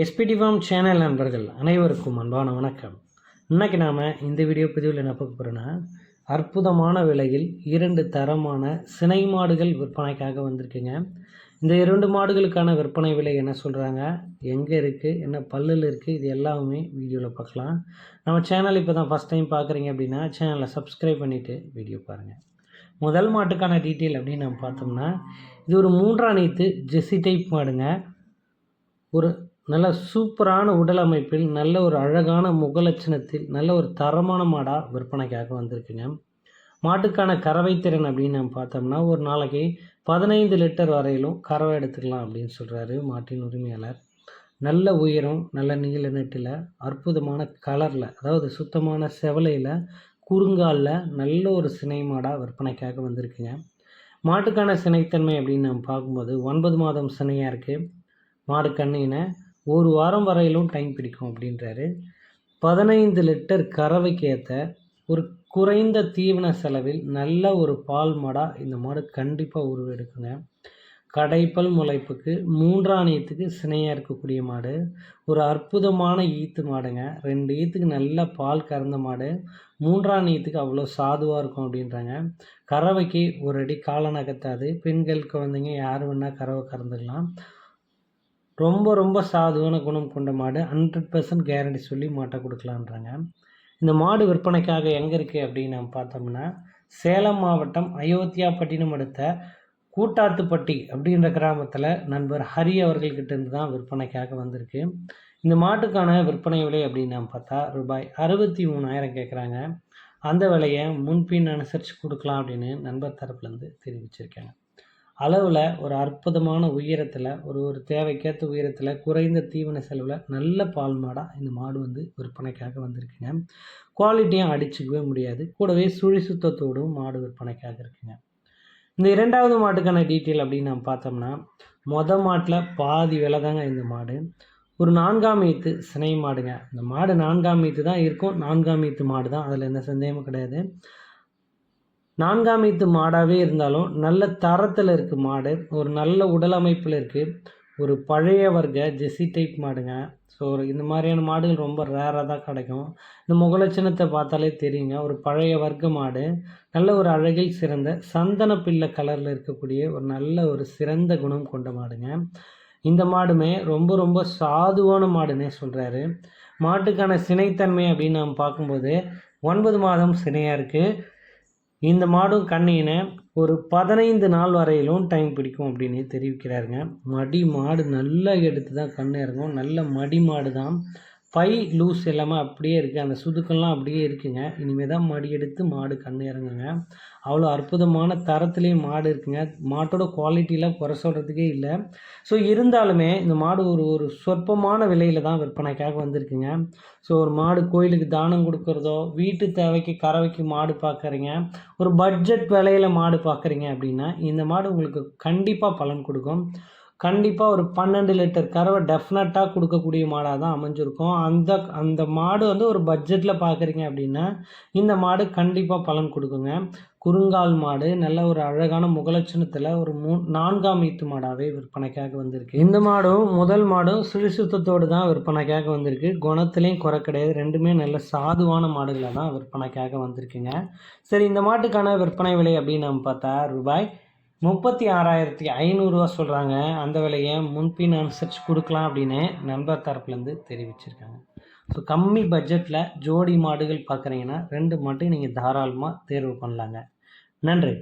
SPD form channel நண்பர்கள் அனைவருக்கும் அன்பான வணக்கம். இன்னைக்கு நாம் இந்த வீடியோ பதிவில் என்ன பார்க்க போகிறோன்னா அற்புதமான விலையில் இரண்டு தரமான சினை மாடுகள் விற்பனைக்காக வந்திருக்குங்க. இந்த இரண்டு மாடுகளுக்கான விற்பனை விலை என்ன சொல்கிறாங்க எங்கே இருக்குது என்ன பல்லில் இருக்குது இது எல்லாமே வீடியோவில் பார்க்கலாம். நம்ம சேனல் இப்போ தான் ஃபஸ்ட் டைம் பார்க்குறீங்க அப்படின்னா சேனலை சப்ஸ்கிரைப் பண்ணிவிட்டு வீடியோ பாருங்கள் முதல் மாட்டுக்கான டீட்டெயில் அப்படின்னு நம்ம பார்த்தோம்னா இது ஒரு மூன்றாம் நீத்து ஜெர்சி டைப் மாடுங்க. ஒரு நல்ல சூப்பரான உடல் அமைப்பில் நல்ல ஒரு அழகான முகலட்சணத்தில் நல்ல ஒரு தரமான மாடாக விற்பனைக்காக வந்திருக்குங்க. மாட்டுக்கான கறவை திறன் அப்படின்னு நம்ம பார்த்தோம்னா ஒரு நாளைக்கு பதினைந்து லிட்டர் வரையிலும் கறவை எடுத்துக்கலாம் அப்படின்னு சொல்கிறாரு மாட்டின் உரிமையாளர். நல்ல உயரம் நல்ல நீல நெட்டில் அற்புதமான கலரில் அதாவது சுத்தமான செவலையில் குறுங்காலில் நல்ல ஒரு சினை மாடாக விற்பனைக்காக வந்திருக்குங்க. மாட்டுக்கான சினைத்தன்மை அப்படின்னு நம்ம பார்க்கும்போது ஒன்பது மாதம் சினையாக இருக்குது மாடு கண்ணினை ஒரு வாரம் வரையிலும் டைம் பிடிக்கும் அப்படின்றாரு. பதினைந்து லிட்டர் கறவைக்கு ஏற்ற ஒரு குறைந்த தீவன செலவில் நல்ல ஒரு பால் மாடாக இந்த மாடு கண்டிப்பாக உருவெடுக்குங்க. கடைப்பல் முளைப்புக்கு மூன்றாணியத்துக்கு சினையாக இருக்கக்கூடிய மாடு. ஒரு அற்புதமான ஈத்து மாடுங்க. ரெண்டு ஈத்துக்கு நல்ல பால் கறந்த மாடு. மூன்றாணியத்துக்கு அவ்வளோ சாதுவாக இருக்கும் அப்படின்றாங்க. கறவைக்கு ஒரு அடி காலை நகர்த்தாது பெண்கள் குழந்தைங்க யார் வேணால் கறவை கறந்துக்கலாம் ரொம்ப ரொம்ப சாதுவான குணம் கொண்ட மாடு. ஹண்ட்ரட் பர்சன்ட் கேரண்டி சொல்லி மாட்டை கொடுக்கலான்றாங்க. இந்த மாடு விற்பனைக்காக எங்கே இருக்குது அப்படின்னு நம்ம பார்த்தோம்னா சேலம் மாவட்டம் அயோத்தியாப்பட்டினம் அடுத்த கூட்டாத்துப்பட்டி அப்படின்ற கிராமத்தில் நண்பர் ஹரி அவர்கள்கிட்ட இருந்து தான் விற்பனைக்காக வந்திருக்கு. இந்த மாட்டுக்கான விற்பனை விலை அப்படின்னு நம்ம பார்த்தா ரூபாய் அறுபத்தி மூணாயிரம் கேட்குறாங்க அந்த விலையை முன்பின் அனுசரித்து கொடுக்கலாம் அப்படின்னு நண்பர் தரப்புலேருந்து தெரிவிச்சிருக்காங்க. அளவில் ஒரு அற்புதமான உயரத்தில் ஒரு ஒரு தேவைக்கேற்ற உயரத்தில் குறைந்த தீவன செலவில் நல்ல பால் மாடாக இந்த மாடு வந்து விற்பனைக்காக வந்திருக்குங்க. குவாலிட்டியும் அடிச்சுக்கவே முடியாது. கூடவே சுழி சுத்தத்தோடும் மாடு விற்பனைக்காக இருக்குங்க. இந்த இரண்டாவது மாட்டுக்கான டீட்டெயில் அப்படின்னு நம்ம பார்த்தோம்னா மொத மாட்டில் பாதி விலை தாங்க இந்த மாடு. ஒரு நான்காம் ஈத்து சினை மாடுங்க. இந்த மாடு நான்காம் ஈத்து தான் இருக்கும். நான்காம் ஈத்து மாடு தான். அதில் எந்த சந்தேகமும் கிடையாது. நான்காம் ஈத்து மாடாகவே இருந்தாலும் நல்ல தரத்தில் இருக்குது மாடு ஒரு நல்ல உடல் அமைப்பில் இருக்குது ஒரு பழைய வர்க்க ஜெஸி டைப் மாடுங்க. ஸோ இந்த மாதிரியான மாடுகள் ரொம்ப ரேராக தான் கிடைக்கும். இந்த முகலட்சணத்தை பார்த்தாலே தெரியுங்க. ஒரு பழைய வர்க்க மாடு நல்ல ஒரு அழகில் சிறந்த சந்தன பிள்ளை கலரில் இருக்கக்கூடிய ஒரு நல்ல ஒரு சிறந்த குணம் கொண்ட மாடுங்க. இந்த மாடுமே ரொம்ப ரொம்ப சாதுவான மாடுன்னே சொல்கிறாரு மாட்டுக்கான சினைத்தன்மை அப்படின்னு நம்ம பார்க்கும்போது ஒன்பது மாதம் சினையாக இருக்குது இந்த மாடும் கண்ணினை ஒரு பதினைந்து நாள் வரையிலும் டைம் பிடிக்கும் அப்படின்னு தெரிவிக்கிறாருங்க. மடி மாடு நல்லா எடுத்து தான் கண்ணு இறங்கும். நல்ல மடி மாடு தான் ஃபை லூஸ் எல்லாமே அப்படியே இருக்குது அந்த சுதுக்கெல்லாம் அப்படியே இருக்குங்க. இனிமேல் தான் மடி எடுத்து மாடு கண் இறங்குங்க. அவ்வளோ அற்புதமான தரத்துலேயும் மாடு இருக்குங்க. மாட்டோட குவாலிட்டிலாம் குறை சொல்கிறதுக்கே இல்லை. ஸோ இருந்தாலுமே இந்த மாடு ஒரு ஒரு சொற்பமான விலையில் தான் விற்பனைக்காக வந்திருக்குங்க. ஸோ ஒரு மாடு கோயிலுக்கு தானம் கொடுக்குறதோ வீட்டு தேவைக்கு கறவைக்கு மாடு பார்க்குறீங்க ஒரு பட்ஜெட் விலையில் மாடு பார்க்குறீங்க அப்படின்னா இந்த மாடு உங்களுக்கு கண்டிப்பாக பலன் கொடுக்கும். கண்டிப்பாக ஒரு பன்னெண்டு லிட்டர் கறவை டெஃபினட்டாக கொடுக்கக்கூடிய மாடாக தான் அமைஞ்சிருக்கும். அந்த அந்த மாடு வந்து ஒரு பட்ஜெட்டில் பார்க்குறீங்க அப்படின்னா இந்த மாடு கண்டிப்பாக பலன் கொடுக்குங்க. குறுங்கால் மாடு நல்ல ஒரு அழகான முகலட்சணத்தில் ஒரு மூ நான்காம் ஈத்து மாடாகவே விற்பனைக்காக வந்திருக்கு. இந்த மாடும் முதல் மாடும் சுழிசுத்தத்தோடு தான் விற்பனைக்காக வந்திருக்கு. குணத்துலேயும் குறை கிடையாது. ரெண்டுமே நல்ல சாதுவான மாடுகளை தான் விற்பனைக்காக வந்திருக்குங்க. சரி இந்த மாட்டுக்கான விற்பனை விலை அப்படின்னு நம்ம பார்த்தா ரூபாய் முப்பத்தி ஆறாயிரத்தி ஐநூறுரூவா சொல்கிறாங்க அந்த விலையை முன்பின் அனுசரித்து கொடுக்கலாம் அப்படின்னு நண்பர் தரப்புலேருந்து தெரிவிச்சிருக்காங்க. ஸோ கம்மி பட்ஜெட்டில் ஜோடி மாடுகள் பார்க்குறீங்கன்னா ரெண்டு மாட்டையும் நீங்கள் தாராளமாக தேர்வு பண்ணலாங்க. நன்றி.